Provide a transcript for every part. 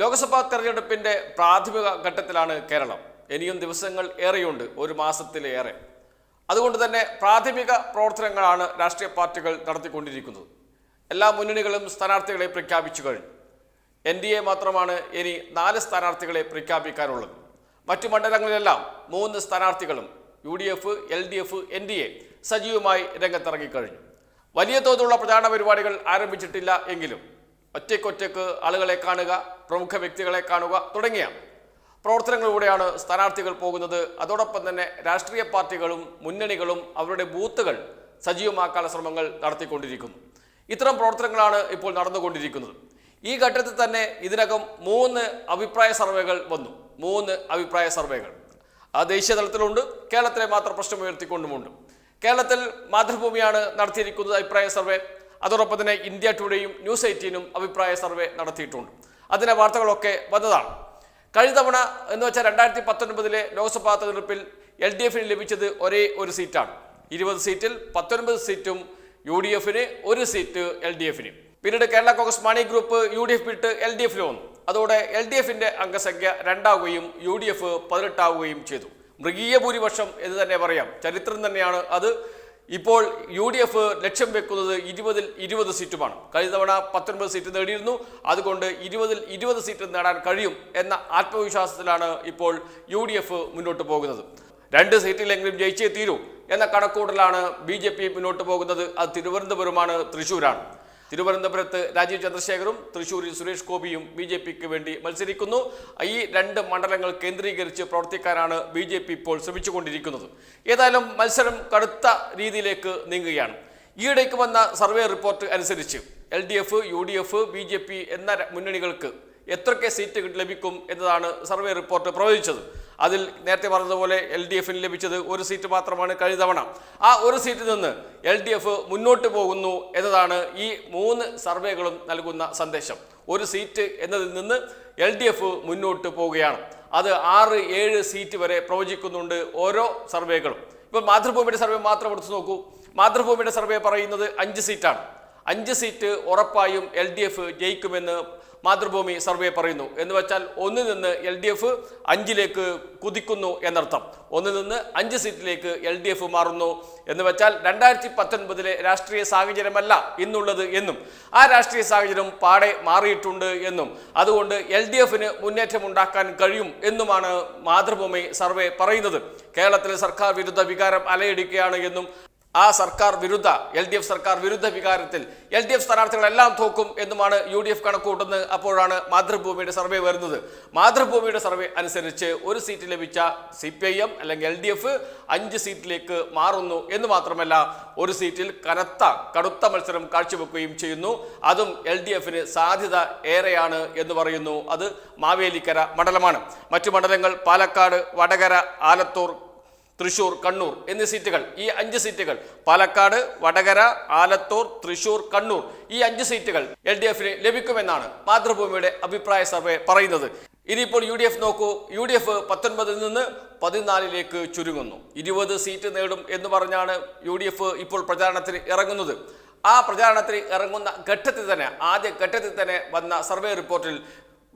ലോക്സഭാ തെരഞ്ഞെടുപ്പിന്റെ പ്രാഥമിക ഘട്ടത്തിലാണ് കേരളം. ഇനിയും ദിവസങ്ങൾ ഏറെയുണ്ട് ഒരു മാസത്തിലേറെ. അതുകൊണ്ട് തന്നെ പ്രാഥമിക പ്രവർത്തനങ്ങളാണ് രാഷ്ട്രീയ പാർട്ടികൾ നടത്തിക്കൊണ്ടിരിക്കുന്നത്. എല്ലാ മുന്നണികളും സ്ഥാനാർത്ഥികളെ പ്രഖ്യാപിച്ചു കഴിഞ്ഞു. എൻ ഡി എ മാത്രമാണ് ഇനി നാല് സ്ഥാനാർത്ഥികളെ പ്രഖ്യാപിക്കാനുള്ളത്. മറ്റു മണ്ഡലങ്ങളിലെല്ലാം മൂന്ന് സ്ഥാനാർത്ഥികളും U D F L D F N D A സജീവമായി രംഗത്തിറങ്ങിക്കഴിഞ്ഞു. വലിയ തോതിലുള്ള പ്രചാരണ പരിപാടികൾ ആരംഭിച്ചിട്ടില്ല എങ്കിലും ഒറ്റയ്ക്കൊറ്റയ്ക്ക് ആളുകളെ കാണുക പ്രമുഖ വ്യക്തികളെ കാണുക തുടങ്ങിയ പ്രവർത്തനങ്ങളിലൂടെയാണ് സ്ഥാനാർത്ഥികൾ പോകുന്നത്. അതോടൊപ്പം തന്നെ രാഷ്ട്രീയ പാർട്ടികളും മുന്നണികളും അവരുടെ ബൂത്തുകൾ സജീവമാക്കാനുള്ള ശ്രമങ്ങൾ നടത്തിക്കൊണ്ടിരിക്കുന്നു. ഇത്തരം പ്രവർത്തനങ്ങളാണ് ഇപ്പോൾ നടന്നുകൊണ്ടിരിക്കുന്നത്. ഈ ഘട്ടത്തിൽ തന്നെ ഇതിനകം മൂന്ന് അഭിപ്രായ സർവേകൾ വന്നു. മൂന്ന് അഭിപ്രായ സർവേകൾ. ആ ദേശീയ തലത്തിലുണ്ട് കേരളത്തിലെ മാത്രം പ്രശ്നം ഉയർത്തിക്കൊണ്ടുമുണ്ട്. കേരളത്തിൽ മാതൃഭൂമിയാണ് നടത്തിയിരിക്കുന്നത് അഭിപ്രായ സർവേ. അതോടൊപ്പം തന്നെ ഇന്ത്യ ടുഡേയും ന്യൂസ് എയ്റ്റീനും അഭിപ്രായ സർവേ നടത്തിയിട്ടുണ്ട്. അതിന്റെ വാർത്തകളൊക്കെ വന്നതാണ്. കഴിഞ്ഞ തവണ എന്ന് വെച്ചാൽ രണ്ടായിരത്തി പത്തൊൻപതിലെ ലോക്സഭാ തെരഞ്ഞെടുപ്പിൽ എൽ ഡി എഫിന് ലഭിച്ചത് ഒരേ ഒരു സീറ്റാണ്. ഇരുപത് സീറ്റിൽ പത്തൊൻപത് സീറ്റും യു ഡി എഫിന് ഒരു സീറ്റ് എൽ ഡി എഫിന്. പിന്നീട് Kerala Congress Mani group U D F വിട്ട് എൽ ഡി എഫിൽ വന്നു. അതോടെ എൽ ഡി എഫിന്റെ അംഗസംഖ്യ രണ്ടാവുകയും യു ഡി എഫ് പതിനെട്ടാവുകയും ചെയ്തു. മൃഗീയ ഭൂരിപക്ഷം എന്ന് തന്നെ പറയാം. ചരിത്രം തന്നെയാണ് അത്. ഇപ്പോൾ യു ഡി എഫ് ലക്ഷ്യം വെക്കുന്നത് ഇരുപതിൽ ഇരുപത് സീറ്റുമാണ്. കഴിഞ്ഞ തവണ പത്തൊൻപത് സീറ്റ് നേടിയിരുന്നു. അതുകൊണ്ട് ഇരുപതിൽ ഇരുപത് സീറ്റ് നേടാൻ കഴിയും എന്ന ആത്മവിശ്വാസത്തിലാണ് ഇപ്പോൾ യു ഡി എഫ് മുന്നോട്ട് പോകുന്നത്. രണ്ട് സീറ്റിലെങ്കിലും ജയിച്ചേ തീരൂ എന്ന കണക്കൂടലാണ് ബി ജെ പി മുന്നോട്ട് പോകുന്നത്. അത് തിരുവനന്തപുരമാണ് തൃശ്ശൂരാണ്. തിരുവനന്തപുരത്ത് രാജീവ് ചന്ദ്രശേഖറും തൃശ്ശൂരിൽ സുരേഷ് ഗോപിയും ബി ജെ പിക്ക് വേണ്ടി മത്സരിക്കുന്നു. ഈ രണ്ട് മണ്ഡലങ്ങൾ കേന്ദ്രീകരിച്ച് പ്രവർത്തിക്കാനാണ് ബി ജെ പി ഇപ്പോൾ ശ്രമിച്ചുകൊണ്ടിരിക്കുന്നത്. ഏതായാലും മത്സരം കടുത്ത രീതിയിലേക്ക് നീങ്ങുകയാണ്. ഈയിടയ്ക്ക് വന്ന സർവേ റിപ്പോർട്ട് അനുസരിച്ച് L D F U D F B J P എന്ന മുന്നണികൾക്ക് എത്രയൊക്കെ സീറ്റ് ലഭിക്കും എന്നതാണ് സർവേ റിപ്പോർട്ട് പ്രവചിച്ചത്. അതിൽ നേരത്തെ പറഞ്ഞതുപോലെ എൽ ഡി എഫിന് ലഭിച്ചത് ഒരു സീറ്റ് മാത്രമാണ് കഴിഞ്ഞ തവണ. ആ ഒരു സീറ്റിൽ നിന്ന് എൽ ഡി എഫ് മുന്നോട്ട് പോകുന്നു എന്നതാണ് ഈ മൂന്ന് സർവേകളും നൽകുന്ന സന്ദേശം. ഒരു സീറ്റ് എന്നതിൽ നിന്ന് എൽ ഡി എഫ് മുന്നോട്ട് പോവുകയാണ്. അത് ആറ് ഏഴ് സീറ്റ് വരെ പ്രവചിക്കുന്നുണ്ട് ഓരോ സർവേകളും. ഇപ്പോൾ മാതൃഭൂമിയുടെ സർവേ മാത്രം എടുത്തു നോക്കൂ. മാതൃഭൂമിയുടെ സർവേ പറയുന്നത് അഞ്ച് സീറ്റാണ്. അഞ്ച് സീറ്റ് ഉറപ്പായും എൽ ഡി എഫ് ജയിക്കുമെന്ന് മാതൃഭൂമി സർവേ പറയുന്നു. എന്ന് വെച്ചാൽ ഒന്നിൽ നിന്ന് എൽ ഡി എഫ് അഞ്ചിലേക്ക് കുതിക്കുന്നു എന്നർത്ഥം. ഒന്നിൽ നിന്ന് അഞ്ച് സീറ്റിലേക്ക് എൽ ഡി എഫ് മാറുന്നു എന്ന് വെച്ചാൽ രണ്ടായിരത്തി പത്തൊൻപതിലെ രാഷ്ട്രീയ സാഹചര്യമല്ല ഇന്നുള്ളത് എന്നും ആ രാഷ്ട്രീയ സാഹചര്യം പാടെ മാറിയിട്ടുണ്ട് എന്നും അതുകൊണ്ട് എൽ ഡി എഫിന് മുന്നേറ്റം ഉണ്ടാക്കാൻ കഴിയും എന്നുമാണ് മാതൃഭൂമി സർവേ പറയുന്നത്. കേരളത്തിലെ സർക്കാർ വിരുദ്ധ വികാരം അലയടിക്കുകയാണ് എന്നും ആ സർക്കാർ വിരുദ്ധ എൽ ഡി എഫ് സർക്കാർ വിരുദ്ധ വികാരത്തിൽ എൽ ഡി എഫ് സ്ഥാനാർത്ഥികളെല്ലാം തോക്കും എന്നുമാണ് യു ഡി എഫ് കണക്കൂട്ടുന്നത് അപ്പോഴാണ് മാതൃഭൂമിയുടെ സർവേ വരുന്നത്. മാതൃഭൂമിയുടെ സർവേ അനുസരിച്ച് ഒരു സീറ്റ് ലഭിച്ച സി പി ഐ എം അല്ലെങ്കിൽ എൽ ഡി എഫ് അഞ്ച് സീറ്റിലേക്ക് മാറുന്നു എന്ന് മാത്രമല്ല ഒരു സീറ്റിൽ കനത്ത കടുത്ത മത്സരം കാഴ്ചവെക്കുകയും ചെയ്യുന്നു. അതും എൽ ഡി എഫിന് സാധ്യത ഏറെയാണ് എന്ന് പറയുന്നു. അത് മാവേലിക്കര മണ്ഡലമാണ്. മറ്റു മണ്ഡലങ്ങൾ പാലക്കാട് വടകര ആലത്തൂർ തൃശൂർ കണ്ണൂർ എന്നീ സീറ്റുകൾ. ഈ അഞ്ച് സീറ്റുകൾ പാലക്കാട് വടകര ആലത്തൂർ തൃശൂർ കണ്ണൂർ ഈ അഞ്ച് സീറ്റുകൾ എൽ ഡി എഫിന് ലഭിക്കുമെന്നാണ് മാതൃഭൂമിയുടെ അഭിപ്രായ സർവേ പറയുന്നത്. ഇനിയിപ്പോൾ യു ഡി എഫ് നോക്കൂ. യു ഡി എഫ് പത്തൊൻപതിൽ നിന്ന് പതിനാലിലേക്ക് ചുരുങ്ങുന്നു. ഇരുപത് സീറ്റ് നേടും എന്ന് പറഞ്ഞാണ് യു ഡി എഫ് ഇപ്പോൾ പ്രചാരണത്തിന് ഇറങ്ങുന്നത്. ആ പ്രചാരണത്തിന് ഇറങ്ങുന്ന ഘട്ടത്തിൽ തന്നെ ആദ്യ ഘട്ടത്തിൽ തന്നെ വന്ന സർവേ റിപ്പോർട്ടിൽ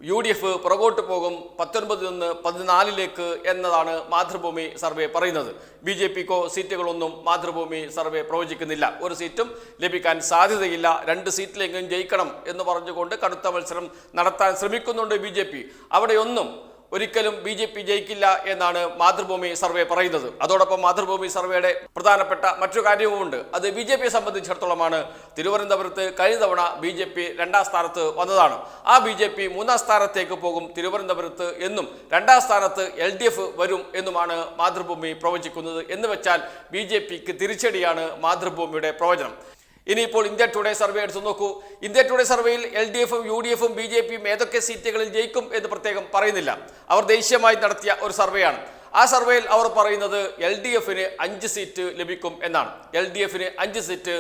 യു ഡി എഫ് പുറകോട്ട് പോകും പത്തൊൻപതിൽ നിന്ന് പതിനാലിലേക്ക് എന്നതാണ് മാതൃഭൂമി സർവേ പറയുന്നത്. ബി ജെ പിക്കോ സീറ്റുകളൊന്നും മാതൃഭൂമി സർവേ പ്രവചിക്കുന്നില്ല. ഒരു സീറ്റും ലഭിക്കാൻ സാധ്യതയില്ല. രണ്ട് സീറ്റിലെങ്കിലും ജയിക്കണം എന്ന് പറഞ്ഞുകൊണ്ട് കടുത്ത മത്സരം നടത്താൻ ശ്രമിക്കുന്നുണ്ട് ബി ജെ പി. അവിടെയൊന്നും ഒരിക്കലും ബി ജെ പി ജയിക്കില്ല എന്നാണ് മാതൃഭൂമി സർവേ പറയുന്നത്. അതോടൊപ്പം മാതൃഭൂമി സർവേയുടെ പ്രധാനപ്പെട്ട മറ്റു കാര്യവുമുണ്ട്. അത് ബി ജെ പിയെ സംബന്ധിച്ചിടത്തോളമാണ് തിരുവനന്തപുരത്ത് കഴിഞ്ഞ തവണ ബി ജെ പി രണ്ടാം സ്ഥാനത്ത് വന്നതാണ്. ആ ബി ജെ പി മൂന്നാം സ്ഥാനത്തേക്ക് പോകും തിരുവനന്തപുരത്ത് എന്നും രണ്ടാം സ്ഥാനത്ത് എൽ ഡി എഫ് വരും എന്നുമാണ് മാതൃഭൂമി പ്രവചിക്കുന്നത് എന്ന് വെച്ചാൽ ബി ജെ പിക്ക് തിരിച്ചടിയാണ് മാതൃഭൂമിയുടെ പ്രവചനം. ഇനിയിപ്പോൾ ഇന്ത്യ ടുഡേ സർവേ എടുത്തു നോക്കൂ. ഇന്ത്യ ടുഡേ സർവേയിൽ എൽ ഡി എഫും യു ഡി എഫും ബി ജെ പിയും ഏതൊക്കെ സീറ്റുകളിൽ ജയിക്കും എന്ന് പ്രത്യേകം പറയുന്നില്ല. അവർ ദേശീയമായി നടത്തിയ ഒരു സർവേയാണ്. ആ സർവേയിൽ അവർ പറയുന്നത് എൽ ഡി എഫിന് അഞ്ച് സീറ്റ് ലഭിക്കും എന്നാണ്. എൽ ഡി എഫിന് അഞ്ച് സീറ്റ്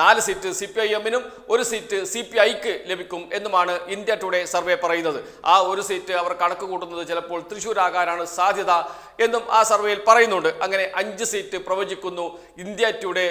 നാല് സീറ്റ് സി പി ഐ എമ്മിനും ഒരു സീറ്റ് സി പി ഐക്ക് ലഭിക്കും എന്നുമാണ് ഇന്ത്യ ടുഡേ സർവേ പറയുന്നത്. ആ ഒരു സീറ്റ് അവർ കണക്ക് കൂട്ടുന്നത് ചിലപ്പോൾ തൃശ്ശൂരാകാനാണ് സാധ്യത എന്നും ആ സർവേയിൽ പറയുന്നുണ്ട്. അങ്ങനെ അഞ്ച് സീറ്റ് പ്രവചിക്കുന്നു ഇന്ത്യ ടുഡേ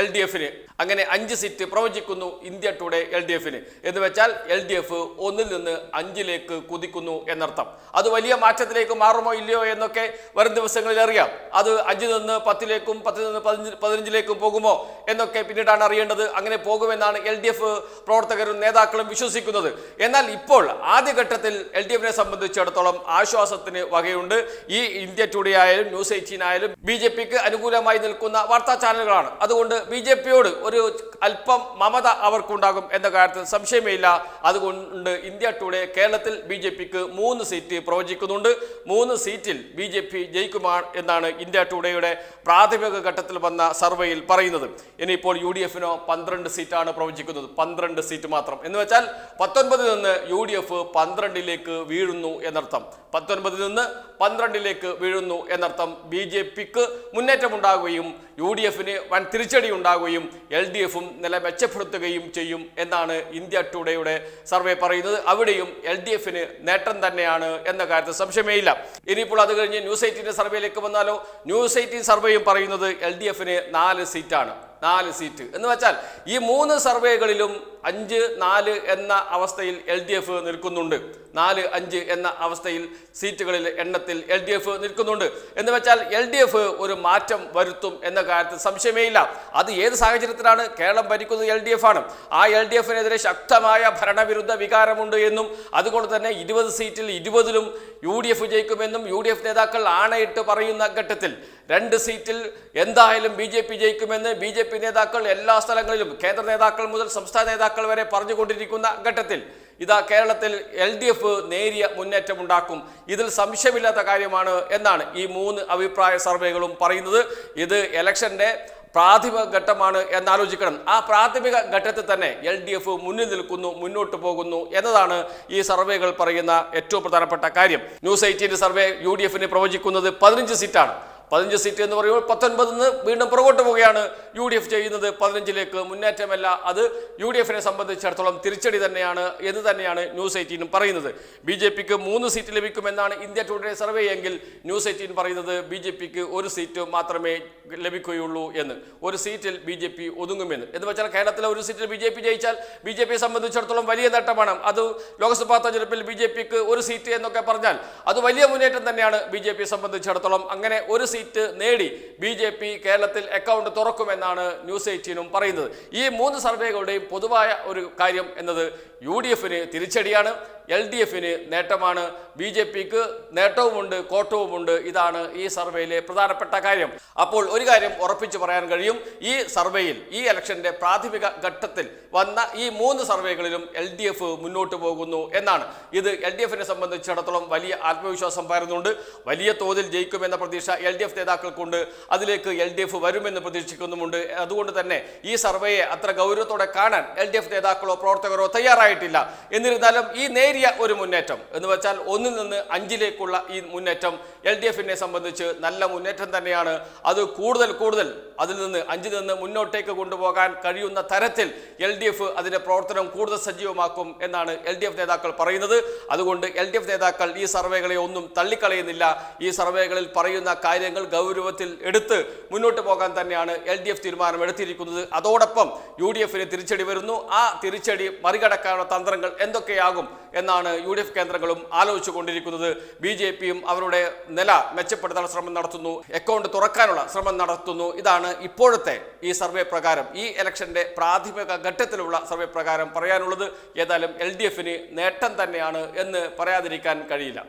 എൽ ഡി എഫിന്. അങ്ങനെ അഞ്ച് സീറ്റ് പ്രവചിക്കുന്നു ഇന്ത്യ ടുഡേ എൽ ഡി എഫിന്. എന്ന് വെച്ചാൽ എൽ ഡി എഫ് ഒന്നിൽ നിന്ന് അഞ്ചിലേക്ക് കുതിക്കുന്നു എന്നർത്ഥം. അത് വലിയ മാറ്റത്തിലേക്ക് മാറുമോ ഇല്ലയോ എന്നൊക്കെ വരും ദിവസങ്ങളിൽ അറിയാം. അത് അഞ്ചിൽ നിന്ന് പത്തിലേക്കും പത്തിൽ നിന്ന് പതിനഞ്ച് പതിനഞ്ചിലേക്കും പോകുമോ എന്നൊക്കെ പിന്നീടാണ് അറിയേണ്ടത്. അങ്ങനെ പോകുമെന്നാണ് എൽ ഡി എഫ് പ്രവർത്തകരും നേതാക്കളും വിശ്വസിക്കുന്നത്. എന്നാൽ ഇപ്പോൾ ആദ്യഘട്ടത്തിൽ എൽ ഡി എഫിനെ സംബന്ധിച്ചിടത്തോളം ആശ്വാസത്തിന് വകയുണ്ട്. ഈ ഇന്ത്യ ടുഡേ ആയാലും ന്യൂസ് എയ്റ്റീൻ ആയാലും ബി ജെ പിക്ക് അനുകൂലമായി നിൽക്കുന്ന വാർത്താ ചാനലുകളാണ്. അതുകൊണ്ട് ബി ജെ പിയോട് ഒരു അല്പം മമത അവർക്കുണ്ടാകും എന്ന കാര്യത്തിൽ സംശയമേ ഇല്ല അതുകൊണ്ട് ഇന്ത്യ ടുഡേ കേരളത്തിൽ ബി ജെ പിക്ക് മൂന്ന് സീറ്റ് പ്രവചിക്കുന്നുണ്ട്. മൂന്ന് സീറ്റിൽ ബി ജെ പി ജയിക്കുമാ എന്നാണ് ഇന്ത്യ ടുഡേയുടെ പ്രാഥമിക ഘട്ടത്തിൽ വന്ന സർവേയിൽ പറയുന്നത്. ഇനിയിപ്പോൾ യു ഡി എഫിനോ പന്ത്രണ്ട് സീറ്റാണ് പ്രവചിക്കുന്നത്. പന്ത്രണ്ട് സീറ്റ് മാത്രം. എന്ന് വെച്ചാൽ പത്തൊൻപതിൽ നിന്ന് യു ഡി എഫ് പന്ത്രണ്ടിലേക്ക് വീഴുന്നു എന്നർത്ഥം. പത്തൊൻപതിൽ നിന്ന് പന്ത്രണ്ടിലേക്ക് വീഴുന്നു എന്നർത്ഥം ബി ജെ പിക്ക് മുന്നേറ്റമുണ്ടാകുകയും യു ഡി എഫിന് വൻ തിരിച്ചടി ഉണ്ടാകുകയും എൽ ഡി എഫും നില മെച്ചപ്പെടുത്തുകയും ചെയ്യും എന്നാണ് ഇന്ത്യ ടുഡേയുടെ സർവേ പറയുന്നത്. അവിടെയും എൽ ഡി എഫിന് നേട്ടം തന്നെയാണ് എന്ന കാര്യത്തിൽ സംശയമേയില്ല ഇനിയിപ്പോൾ അത് കഴിഞ്ഞ് ന്യൂസ് എയ്റ്റീന്റെ സർവേയിലേക്ക് വന്നാലോ? ന്യൂസ് എയ്റ്റീൻ സർവേയും പറയുന്നത് എൽ ഡി എഫിന് നാല് സീറ്റാണ്. നാല് സീറ്റ്. എന്ന് വെച്ചാൽ ഈ മൂന്ന് സർവേകളിലും അഞ്ച് നാല് എന്ന അവസ്ഥയിൽ എൽ ഡി എഫ് നിൽക്കുന്നുണ്ട്. നാല് അഞ്ച് എന്ന അവസ്ഥയിൽ സീറ്റുകളിൽ എണ്ണത്തിൽ എൽ ഡി എഫ് നിൽക്കുന്നുണ്ട്. എന്ന് വെച്ചാൽ എൽ ഡി എഫ് ഒരു മാറ്റം വരുത്തും എന്ന കാര്യത്തിൽ സംശയമേ ഇല്ല. അത് ഏത് സാഹചര്യത്തിലാണ് കേരളം ഭരിക്കുന്നത് എൽ ഡി എഫ് ആണ്. ആ എൽ ഡി എഫിനെതിരെ ശക്തമായ ഭരണവിരുദ്ധ വികാരമുണ്ട് എന്നും അതുകൊണ്ട് തന്നെ ഇരുപത് സീറ്റിൽ ഇരുപതിലും യു ഡി എഫ് ജയിക്കുമെന്നും യു ഡി എഫ് നേതാക്കൾ ആണയിട്ട് പറയുന്ന ഘട്ടത്തിൽ രണ്ട് സീറ്റിൽ എന്തായാലും ബി ജെ പി ജയിക്കുമെന്ന് ബി ജെ പി നേതാക്കൾ എല്ലാ സ്ഥലങ്ങളിലും കേന്ദ്ര നേതാക്കൾ മുതൽ സംസ്ഥാന നേതാക്കൾ വരെ പറഞ്ഞുകൊണ്ടിരിക്കുന്ന ഘട്ടത്തിൽ ഇതാ കേരളത്തിൽ എൽ ഡി എഫ് നേരിയ മുന്നേറ്റമുണ്ടാക്കും. ഇതിൽ സംശയമില്ലാത്ത കാര്യമാണ് എന്നാണ് ഈ മൂന്ന് അഭിപ്രായ സർവേകളും പറയുന്നത്. ഇത് എലക്ഷന്റെ പ്രാഥമിക ഘട്ടമാണ് എന്നാലോചിക്കണം. ആ പ്രാഥമിക ഘട്ടത്തിൽ തന്നെ എൽ ഡി എഫ് മുന്നിൽ നിൽക്കുന്നു മുന്നോട്ട് പോകുന്നു എന്നതാണ് ഈ സർവേകൾ പറയുന്ന ഏറ്റവും പ്രധാനപ്പെട്ട കാര്യം. ന്യൂസ് എയ്റ്റീന്റെ സർവേ യു ഡി എഫിന് പ്രവചിക്കുന്നത് പതിനഞ്ച് സീറ്റാണ്. പതിനഞ്ച് സീറ്റ് എന്ന് പറയുമ്പോൾ പത്തൊൻപതിൽ നിന്ന് വീണ്ടും പുറകോട്ട് പോവുകയാണ് യു ഡി എഫ് ചെയ്യുന്നത്. പതിനഞ്ചിലേക്ക് മുന്നേറ്റമല്ല അത് യു ഡി എഫിനെ സംബന്ധിച്ചിടത്തോളം തിരിച്ചടി തന്നെയാണ് എന്ന് തന്നെയാണ് ന്യൂസ് എയ്റ്റീനും പറയുന്നത്. ബി ജെ പിക്ക് മൂന്ന് സീറ്റ് ലഭിക്കുമെന്നാണ് ഇന്ത്യ ടുഡേ സർവേ എങ്കിൽ ന്യൂസ് എയ്റ്റീൻ പറയുന്നത് ബി ജെ പിക്ക് ഒരു സീറ്റ് മാത്രമേ ലഭിക്കുകയുള്ളൂ എന്ന് ഒരു സീറ്റിൽ ബി ജെ പി ഒതുങ്ങുമെന്ന്. എന്ന് വെച്ചാൽ കേരളത്തിലെ ഒരു സീറ്റിൽ ബി ജെ പി ജയിച്ചാൽ ബി ജെ പിയെ സംബന്ധിച്ചിടത്തോളം വലിയ നേട്ടമാണ്. അത് ലോക്സഭാ തെരഞ്ഞെടുപ്പിൽ ബി ജെ പിക്ക് ഒരു സീറ്റ് എന്നൊക്കെ പറഞ്ഞാൽ അത് വലിയ മുന്നേറ്റം തന്നെയാണ് ബി ജെ പിയെ സംബന്ധിച്ചിടത്തോളം. അങ്ങനെ ഒരു സീറ്റ് നേടി ബി ജെ പി കേരളത്തിൽ അക്കൗണ്ട് തുറക്കുമെന്നാണ് ന്യൂസ് എയ്റ്റീനും പറയുന്നത്. ഈ മൂന്ന് സർവേകളുടെയും പൊതുവായ ഒരു കാര്യം എന്നത് യു ഡി എഫിന് തിരിച്ചടിയാണ്. എൽ ഡി എഫിന് നേട്ടമാണ്. ബി ജെ പിക്ക് നേട്ടവുമുണ്ട് കോട്ടവുമുണ്ട്. ഇതാണ് ഈ സർവേയിലെ പ്രധാനപ്പെട്ട കാര്യം. അപ്പോൾ ഒരു കാര്യം ഉറപ്പിച്ചു പറയാൻ കഴിയും. ഈ സർവേയിൽ ഈ ഇലക്ഷന്റെ പ്രാഥമിക ഘട്ടത്തിൽ വന്ന ഈ മൂന്ന് സർവേകളിലും എൽ ഡി എഫ് മുന്നോട്ട് പോകുന്നു എന്നാണ്. ഇത് എൽ ഡി എഫിനെ സംബന്ധിച്ചിടത്തോളം വലിയ ആത്മവിശ്വാസം പകരുന്നുണ്ട്. വലിയ തോതിൽ ജയിക്കുമെന്ന പ്രതീക്ഷ എൽ ഡി എഫ് നേതാക്കൾക്കുണ്ട്. അതിലേക്ക് എൽ ഡി എഫ് വരുമെന്ന് പ്രതീക്ഷിക്കുന്നുമുണ്ട്. അതുകൊണ്ട് തന്നെ ഈ സർവേയെ അത്ര ഗൗരവത്തോടെ കാണാൻ എൽ ഡി എഫ് നേതാക്കളോ പ്രവർത്തകരോ തയ്യാറായിട്ടില്ല. എന്നിരുന്നാലും ഈ നേരിയ ഒരു മുന്നേറ്റം എന്ന് വെച്ചാൽ ഒന്നിൽ നിന്ന് അഞ്ചിലേക്കുള്ള ഈ മുന്നേറ്റം എൽ ഡി എഫിനെ സംബന്ധിച്ച് നല്ല മുന്നേറ്റം തന്നെയാണ്. അത് കൂടുതൽ കൂടുതൽ അതിൽ നിന്ന് അഞ്ചിൽ നിന്ന് മുന്നോട്ടേക്ക് കൊണ്ടുപോകാൻ കഴിയുന്ന തരത്തിൽ എൽ ഡി എഫ് അതിന്റെ പ്രവർത്തനം കൂടുതൽ സജീവമാക്കും എന്നാണ് എൽ ഡി എഫ് നേതാക്കൾ പറയുന്നത്. അതുകൊണ്ട് എൽ ഡി എഫ് നേതാക്കൾ ഈ സർവേകളെ ഒന്നും തള്ളിക്കളയുന്നില്ല. ഈ സർവേകളിൽ പറയുന്ന കാര്യങ്ങൾ ഗൗരവത്തിൽ എടുത്ത് മുന്നോട്ട് പോകാൻ തന്നെയാണ് എൽ ഡി എഫ് തീരുമാനമെടുത്തിരിക്കുന്നത്. അതോടൊപ്പം യു ഡി എഫിന് തിരിച്ചടി വരുന്നു. ആ തിരിച്ചടി മറികടക്കാനുള്ള തന്ത്രങ്ങൾ എന്തൊക്കെയാകും എന്നാണ് യു ഡി എഫ് കേന്ദ്രങ്ങളും ആലോചിച്ചു കൊണ്ടിരിക്കുന്നത് ബി ജെ പിയും അവരുടെ നില മെച്ചപ്പെടുത്താൻ ശ്രമം നടത്തുന്നു. അക്കൗണ്ട് തുറക്കാനുള്ള ശ്രമം നടത്തുന്നു. ഇതാണ് ഇപ്പോഴത്തെ ഈ സർവേ പ്രകാരം ഈ ഇലക്ഷന്റെ പ്രാഥമിക ഘട്ടത്തിലുള്ള സർവേ പ്രകാരം പറയാനുള്ളത്. ഏതായാലും എൽ നേട്ടം തന്നെയാണ് എന്ന് പറയാതിരിക്കാൻ കഴിയില്ല.